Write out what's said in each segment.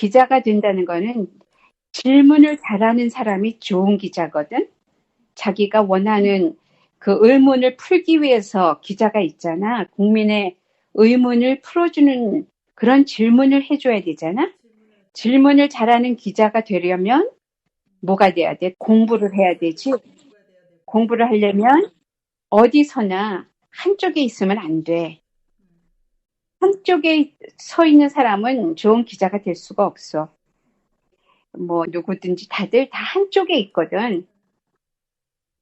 기자가 된다는 거는 질문을 잘하는 사람이 좋은 기자거든. 자기가 원하는 그 의문을 풀기 위해서 기자가 있잖아. 국민의 의문을 풀어주는 그런 질문을 해줘야 되잖아. 질문을 잘하는 기자가 되려면 뭐가 돼야 돼? 공부를 해야 되지. 공부를 하려면 어디서나 한쪽에 있으면 안 돼. 한쪽에 서 있는 사람은 좋은 기자가 될 수가 없어. 뭐 누구든지 다들 다 한쪽에 있거든.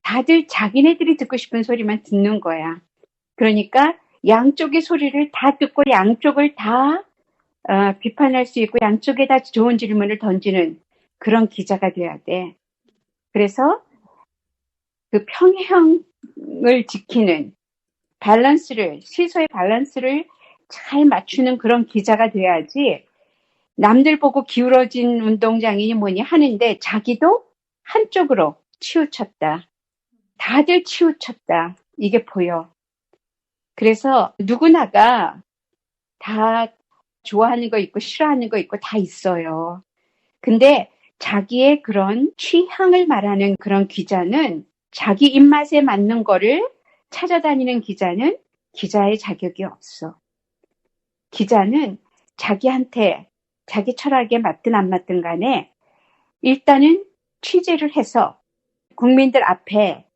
다들 자기네들이 듣고 싶은 소리만 듣는 거야. 그러니까 양쪽의 소리를 다 듣고 양쪽을 다 어, 비판할 수 있고 양쪽에 다 좋은 질문을 던지는 그런 기자가 돼야 돼. 그래서 그 평형을 지키는 밸런스를 시소의 밸런스를 잘 맞추는 그런 기자가 돼야지 남들 보고 기울어진 운동장이니 뭐니 하는데 자기도 한쪽으로 치우쳤다. 다들 치우쳤다. 이게 보여. 그래서 누구나가 다 좋아하는 거 있고 싫어하는 거 있고 다 있어요. 근데 자기의 그런 취향을 말하는 그런 기자는 자기 입맛에 맞는 거를 찾아다니는 기자는 기자의 자격이 없어. 기자는 자기한테 자기 철학에 맞든 안 맞든 간에 일단은 취재를 해서 국민들 앞에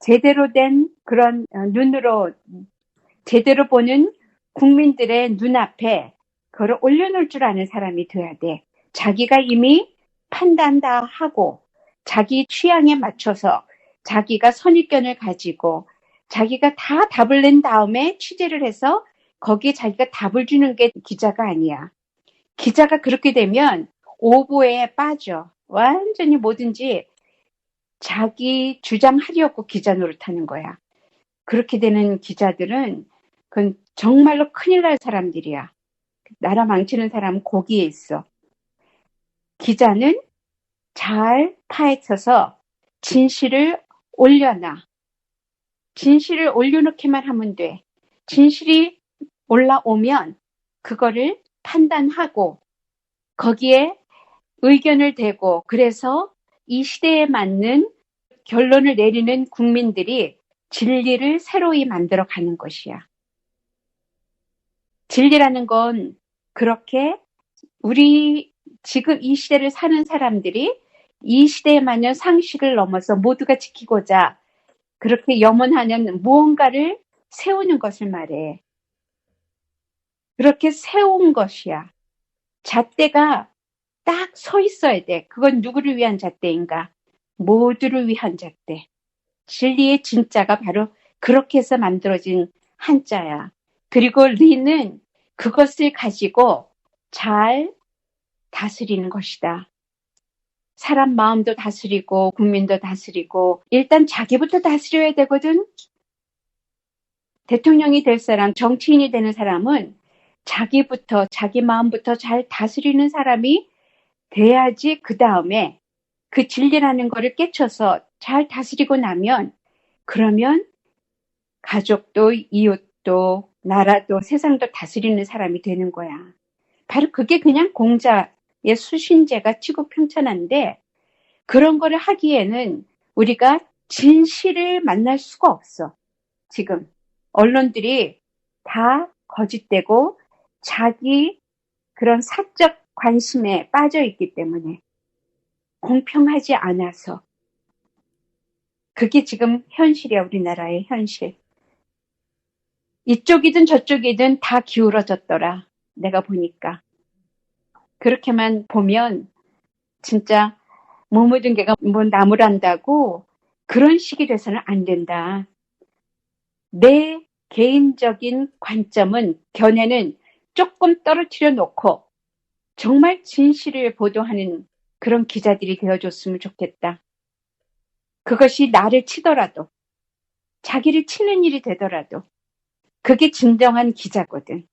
제대로 된 그런 어, 눈으로 제대로 보는 국민들의 눈앞에 그걸 올려놓을 줄 아는 사람이 돼야 돼. 자기가 이미 판단 다 하고 자기 취향에 맞춰서 자기가 선입견을 가지고 자기가 다 답을 낸 다음에 취재를 해서 거기에 자기가 답을 주는 게 기자가 아니야. 기자가 그렇게 되면 오보에 빠져. 완전히 뭐든지 자기 주장하려고 기자 노릇하는 거야. 그렇게 되는 기자들은 그건 정말로 큰일 날 사람들이야. 나라 망치는 사람은 거기에 있어. 기자는 잘 파헤쳐서 진실을 올려놔. 진실을 올려놓기만 하면 돼. 진실이 올라오면 그거를 판단하고 거기에 의견을 대고 그래서 이 시대에 맞는 결론을 내리는 국민들이 진리를 새로이 만들어 가는 것이야. 진리라는 건 그렇게 우리 지금 이 시대를 사는 사람들이 이 시대에 맞는 상식을 넘어서 모두가 지키고자 그렇게 염원하는 무언가를 세우는 것을 말해. 그렇게 세운 것이야. 잣대가 딱 서 있어야 돼. 그건 누구를 위한 잣대인가? 모두를 위한 잣대. 진리의 진짜가 바로 그렇게 해서 만들어진 한자야. 그리고 리는 그것을 가지고 잘 다스리는 것이다. 사람 마음도 다스리고 국민도 다스리고 일단 자기부터 다스려야 되거든. 대통령이 될 사람, 정치인이 되는 사람은 자기부터 자기 마음부터 잘 다스리는 사람이 돼야지 그 다음에 그 진리라는 거를 깨쳐서 잘 다스리고 나면 그러면 가족도 이웃도 나라도 세상도 다스리는 사람이 되는 거야. 바로 그게 그냥 공자의 수신제가 치고 평천한데 그런 거를 하기에는 우리가 진실을 만날 수가 없어. 지금 언론들이 다 거짓되고 자기 그런 사적 관심에 빠져 있기 때문에 공평하지 않아서 그게 지금 현실이야 우리나라의 현실. 이쪽이든 저쪽이든 다 기울어졌더라. 내가 보니까. 그렇게만 보면 진짜 뭐 묻은 개가 뭐 나무란다고 그런 식이 돼서는 안 된다. 내 개인적인 관점은 견해는 조금 떨어뜨려 놓고 정말 진실을 보도하는 그런 기자들이 되어줬으면 좋겠다. 그것이 나를 치더라도 자기를 치는 일이 되더라도 그게 진정한 기자거든.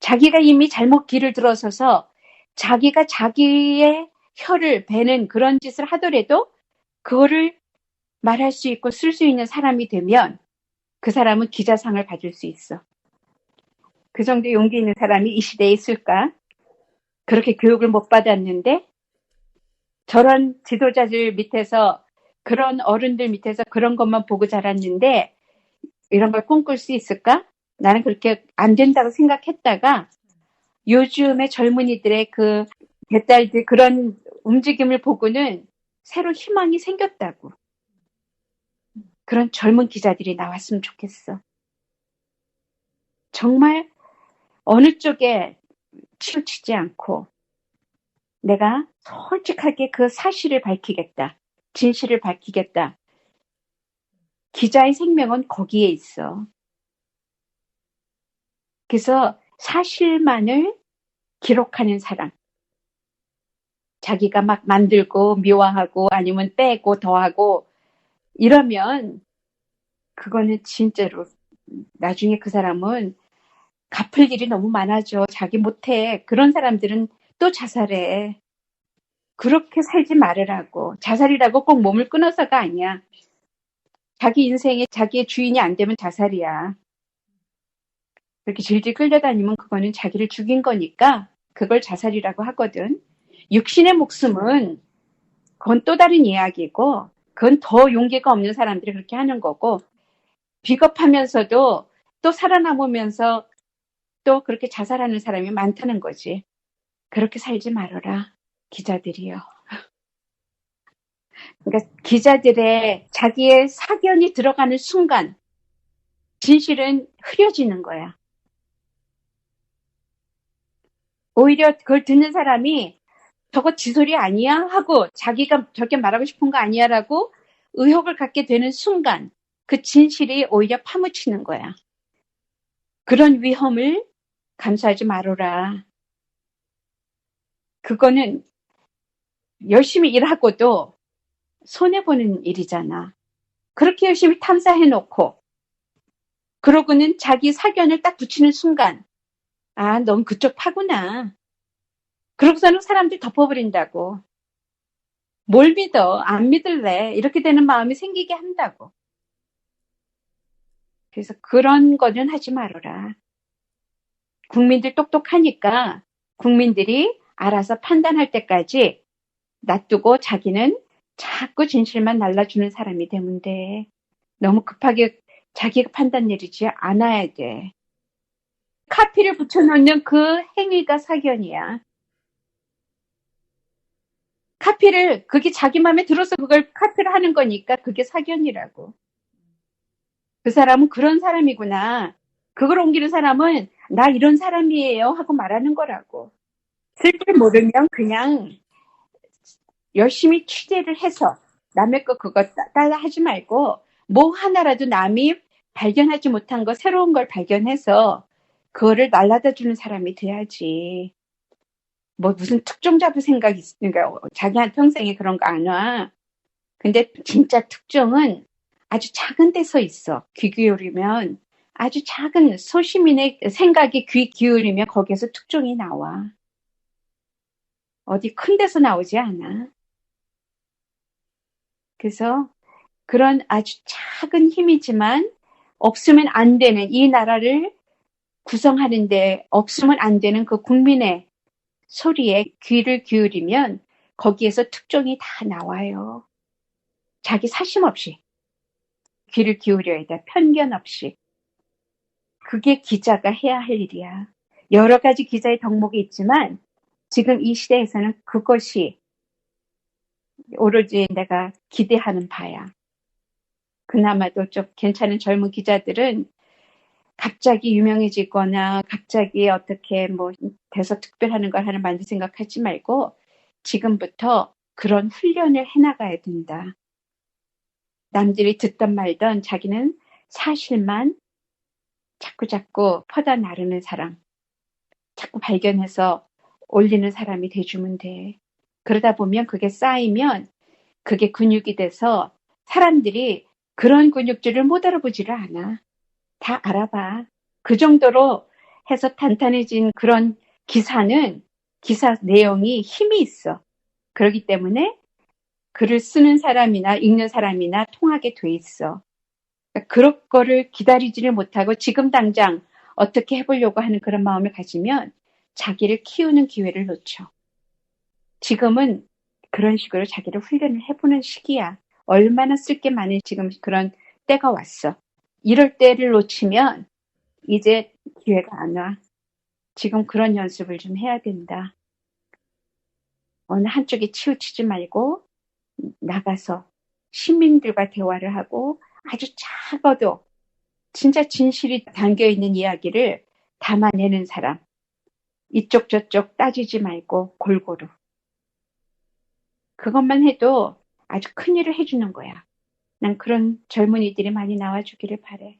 자기가 이미 잘못 길을 들어서서 자기가 자기의 혀를 베는 그런 짓을 하더라도 그거를 말할 수 있고 쓸 수 있는 사람이 되면 그 사람은 기자상을 받을 수 있어. 그 정도 용기 있는 사람이 이 시대에 있을까? 그렇게 교육을 못 받았는데 저런 지도자들 밑에서 그런 어른들 밑에서 그런 것만 보고 자랐는데 이런 걸 꿈꿀 수 있을까? 나는 그렇게 안 된다고 생각했다가 요즘의 젊은이들의 그 개딸들 그런 움직임을 보고는 새로 희망이 생겼다고. 그런 젊은 기자들이 나왔으면 좋겠어. 정말 어느 쪽에 치우치지 않고 내가 솔직하게 그 사실을 밝히겠다. 진실을 밝히겠다. 기자의 생명은 거기에 있어. 그래서 사실만을 기록하는 사람. 자기가 막 만들고 미화하고 아니면 빼고 더하고 이러면 그거는 진짜로 나중에 그 사람은 갚을 일이 너무 많아져. 자기 못해. 그런 사람들은 또 자살해. 그렇게 살지 말으라고. 자살이라고 꼭 몸을 끊어서가 아니야. 자기 인생에 자기의 주인이 안 되면 자살이야. 그렇게 질질 끌려다니면 그거는 자기를 죽인 거니까 그걸 자살이라고 하거든. 육신의 목숨은 그건 또 다른 이야기고 그건 더 용기가 없는 사람들이 그렇게 하는 거고 비겁하면서도 또 살아남으면서 또 그렇게 자살하는 사람이 많다는 거지. 그렇게 살지 말아라. 기자들이요. 그러니까 기자들의 자기의 사견이 들어가는 순간 진실은 흐려지는 거야. 오히려 그걸 듣는 사람이 저거 지소리 아니야? 하고 자기가 저렇게 말하고 싶은 거 아니야? 라고 의혹을 갖게 되는 순간 그 진실이 오히려 파묻히는 거야. 그런 위험을 감수하지 말아라. 그거는 열심히 일하고도 손해보는 일이잖아. 그렇게 열심히 탐사해놓고, 그러고는 자기 사견을 딱 붙이는 순간, 아, 넌 그쪽 파구나. 그러고서는 사람들 덮어버린다고. 뭘 믿어? 안 믿을래? 이렇게 되는 마음이 생기게 한다고. 그래서 그런 거는 하지 말아라. 국민들 똑똑하니까 국민들이 알아서 판단할 때까지 놔두고 자기는 자꾸 진실만 날라주는 사람이 되면 돼. 너무 급하게 자기가 판단 내리지 않아야 돼. 카피를 붙여놓는 그 행위가 사견이야. 카피를 그게 자기 마음에 들어서 그걸 카피를 하는 거니까 그게 사견이라고. 그 사람은 그런 사람이구나. 그걸 옮기는 사람은 나 이런 사람이에요 하고 말하는 거라고. 쓸줄 모르면 그냥 열심히 취재를 해서 남의 거 그거 따라 하지 말고 뭐 하나라도 남이 발견하지 못한 거 새로운 걸 발견해서 그거를 날라다 주는 사람이 돼야지. 뭐 무슨 특종 잡을 생각이 있으니까 자기한 평생에 그런 거 안 와. 근데 진짜 특종은 아주 작은 데서 있어. 귀 기울이면 아주 작은 소시민의 생각이 귀 기울이면 거기에서 특종이 나와. 어디 큰 데서 나오지 않아. 그래서 그런 아주 작은 힘이지만 없으면 안 되는 이 나라를 구성하는데 없으면 안 되는 그 국민의 소리에 귀를 기울이면 거기에서 특종이 다 나와요. 자기 사심 없이 귀를 기울여야 돼. 편견 없이. 그게 기자가 해야 할 일이야. 여러 가지 기자의 덕목이 있지만 지금 이 시대에서는 그것이 오로지 내가 기대하는 바야. 그나마도 좀 괜찮은 젊은 기자들은 갑자기 유명해지거나 갑자기 어떻게 뭐 돼서 특별하는 걸 하는 만들 생각하지 말고 지금부터 그런 훈련을 해나가야 된다. 남들이 듣던 말던 자기는 사실만 자꾸 자꾸 퍼다 나르는 사람, 자꾸 발견해서 올리는 사람이 돼주면 돼. 그러다 보면 그게 쌓이면 그게 근육이 돼서 사람들이 그런 근육질을 못 알아보지를 않아. 다 알아봐. 그 정도로 해서 탄탄해진 그런 기사는 기사 내용이 힘이 있어. 그렇기 때문에 글을 쓰는 사람이나 읽는 사람이나 통하게 돼 있어. 그러니까 그런 거를 기다리지를 못하고 지금 당장 어떻게 해보려고 하는 그런 마음을 가지면 자기를 키우는 기회를 놓쳐. 지금은 그런 식으로 자기를 훈련을 해보는 시기야. 얼마나 쓸 게 많은 지금 그런 때가 왔어. 이럴 때를 놓치면 이제 기회가 안 와. 지금 그런 연습을 좀 해야 된다. 어느 한쪽에 치우치지 말고 나가서 시민들과 대화를 하고 아주 작아도 진짜 진실이 담겨 있는 이야기를 담아내는 사람. 이쪽 저쪽 따지지 말고 골고루. 그것만 해도 아주 큰 일을 해주는 거야. 난 그런 젊은이들이 많이 나와주기를 바래.